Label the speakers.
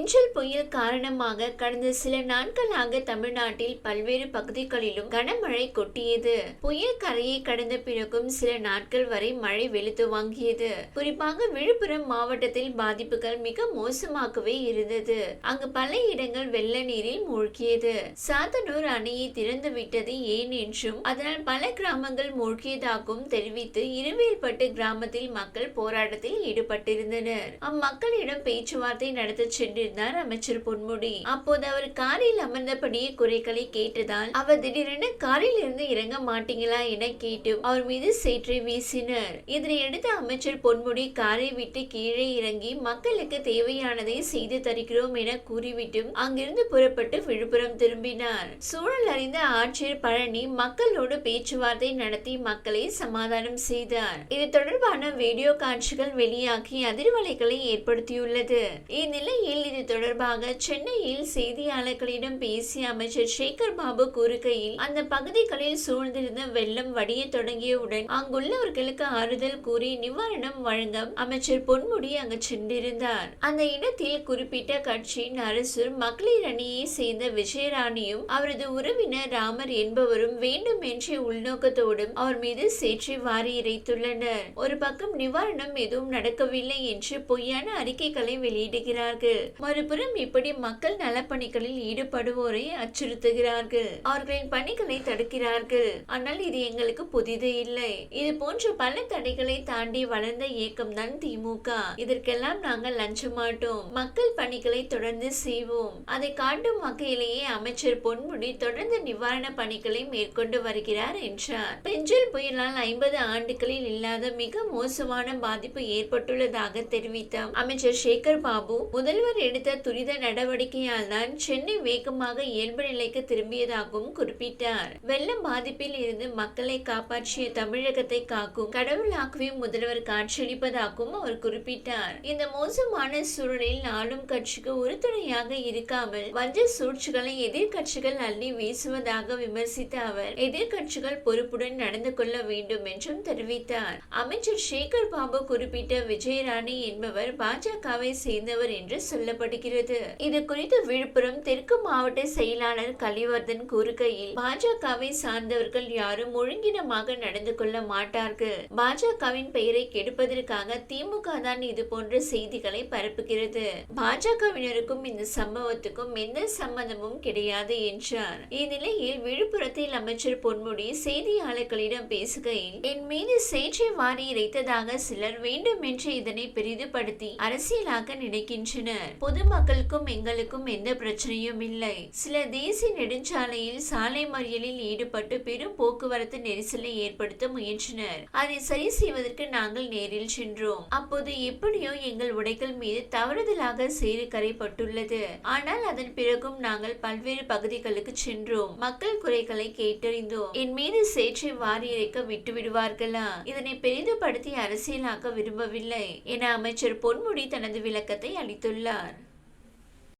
Speaker 1: பெஞ்சல் புயல் காரணமாக கடந்த சில நாட்களாக தமிழ்நாட்டில் பல்வேறு பகுதிகளிலும் கனமழை கொட்டியது. புயல் கரையை கடந்த பிறகும் சில நாட்கள் வரை மழை வெளுத்து வாங்கியது. குறிப்பாக விழுப்புரம் மாவட்டத்தில் பாதிப்புகள் மிக மோசமாகவே இருந்தது. அங்கு பல இடங்கள் வெள்ள நீரில் மூழ்கியது. சாத்தனூர் அணையை திறந்து விட்டது ஏன் என்றும் அதனால் பல கிராமங்கள் மூழ்கியதாகவும் தெரிவித்து இருவேல்பட்டு கிராமத்தில் மக்கள் போராட்டத்தில் ஈடுபட்டிருந்தனர். அம்மக்களிடம் பேச்சுவார்த்தை நடத்த சென்றிருந்தார் அமைச்சர் பொன்முடி. அப்போது அவர் காரில் அமர்ந்தபடியே குறைகளை கேட்டதால் அவர் திடீரென காரில் இருந்து இறங்க மாட்டீங்களா? என கேட்டு அவர் மீது சேற்றை வீசினர். இதனையடுத்து அமைச்சர் பொன்முடி காரை விட்டு கீழே இறங்கி மக்களுக்கு தேவையானதை செய்து தருகிறோம் என கூறிவிட்டு அங்கிருந்து புறப்பட்டு விழுப்புரம் திரும்பினார். சூழல் அறிந்த ஆட்சியர் பழனி மக்களோடு பேச்சுவார்த்தை நடத்தி மக்களை சமாதானம் செய்தார். இது தொடர்பான வீடியோ காட்சிகள் வெளியாகி அதிர்வலைகளை ஏற்படுத்தியுள்ளது. இந்நிலையில் இது இது தொடர்பாக சென்னையில் செய்தியாளர்களிடம் பேசிய அமைச்சர் சேகர் பாபு கூறுகையில் அந்த பகுதிகளில் சூழ்ந்திருந்த வெள்ளம் வடிய தொடங்கியவுடன் அங்குள்ளவர்களுக்கு ஆறுதல் கூறி நிவாரணம் வழங்க அமைச்சர் பொன்முடி அங்கு சென்றிருந்தார். அந்த இடத்தில் குறிப்பிட்ட கட்சியின் அரசு மகளிர் அணியை சேர்ந்த விஜயராணியும் அவரது உறவினர் ராமர் என்பவரும் வேண்டும் வேண்டுமென்றே உள்நோக்கத்தோடும் அவர் மீது சேற்றி வாரி இறைத்துள்ளனர். ஒரு பக்கம் நிவாரணம் எதுவும் நடக்கவில்லை என்று பொய்யான அறிக்கைகளை வெளியிடுகிறார்கள். மறுபுறம் இப்படி மக்கள் நலப்பணிகளில் ஈடுபடுவோரை அச்சுறுத்துகிறார்கள். அவர்களின் பணிகளை தடுக்கிறார்கள். ஆனால் இது எங்களுக்கு புதிது இல்லை. இது போன்ற பல தடைகளை தாண்டி வளர்ந்த இயக்கம் தான் திமுக. இதற்கெல்லாம் நாங்கள் லஞ்சமாட்டோம் மக்கள் பணிகளை தொடர்ந்து செய்வோம். அதை காட்டும் வகையிலேயே அமைச்சர் பொன்முடி தொடர்ந்து நிவாரண பணிகளை மேற்கொண்டு வருகிறார் என்றார். பெஞ்சல் புயலால் ஐம்பது ஆண்டுகளில் இல்லாத மிக மோசமான பாதிப்பு ஏற்பட்டுள்ளதாக தெரிவித்த அமைச்சர் சேகர் பாபு முதல்வர் எடுத்த எடுத்த துரித நடவடிக்கையால் தான் சென்னை வேகமாக இயல்பு நிலைக்கு திரும்பியதாகவும் குறிப்பிட்டார். வெள்ளம் பாதிப்பில் இருந்து மக்களை காப்பாற்றிய தமிழகத்தை காக்கும் கடவுளாகவே முதல்வர் காட்சியளிப்பதாகவும் அவர் குறிப்பிட்டார். இந்த மோசமான சூழலில் ஆளும் கட்சிக்கு உறுதுணையாக இருக்காமல் வஞ்ச சூழ்ச்சிகளை எதிர்கட்சிகள் அள்ளி வீசுவதாக விமர்சித்த அவர் எதிர்கட்சிகள் பொறுப்புடன் நடந்து கொள்ள வேண்டும் என்றும் தெரிவித்தார். அமைச்சர் சேகர் பாபு குறிப்பிட்ட விஜயராணி என்பவர் பாஜகவை சேர்ந்தவர் என்று சொல்லப்படுகிறது இது குறித்து விழுப்புரம் தெற்கு மாவட்ட செயலாளர் கலிவர்தன் கூறுகையில் பாஜகவை சார்ந்தவர்கள் யாரும் ஒழுங்கினமாக நடந்து கொள்ள மாட்டார்கள். பாஜகவின் பெயரை கெடுப்பதற்காக திமுக தான் இது போன்ற செய்திகளை பரப்புகிறது. பாஜகவினருக்கும் இந்த சம்பவத்துக்கும் எந்த சம்பந்தமும் கிடையாது என்றார். இந்நிலையில் விழுப்புரத்தில் அமைச்சர் பொன்முடி செய்தியாளர்களிடம் பேசுகையில் என் மீது சேற்றை வாரி இறைத்ததாக சிலர் வேண்டுமென்று இதனை பெரிதுபடுத்தி அரசியலாக்க நினைக்கின்றனர். பொது பொதுமக்களுக்கும் எங்களுக்கும் எந்த பிரச்சனையும் இல்லை. சில தேசிய நெடுஞ்சாலையில் சாலை மறியலில் ஈடுபட்டு பெரும் போக்குவரத்து நெரிசலை ஏற்படுத்த முயன்றனர். அதை சரி செய்வதற்கு நாங்கள் நேரில் சென்றோம். அப்போது எப்படியோ எங்கள் உடைகள் மீது தவறுதலாக சேறு கரைப்பட்டுள்ளது. ஆனால் அதன் பிறகும் நாங்கள் பல்வேறு பகுதிகளுக்கு சென்றோம். மக்கள் குறைகளை கேட்டறிந்தோம். என் மீது சேற்றை வாரியரைக்க விட்டு விடுவார்களா இதனை பெரிதுபடுத்தி அரசியலாக்க விரும்பவில்லை. என அமைச்சர் பொன்முடி தனது விளக்கத்தை அளித்துள்ளார்.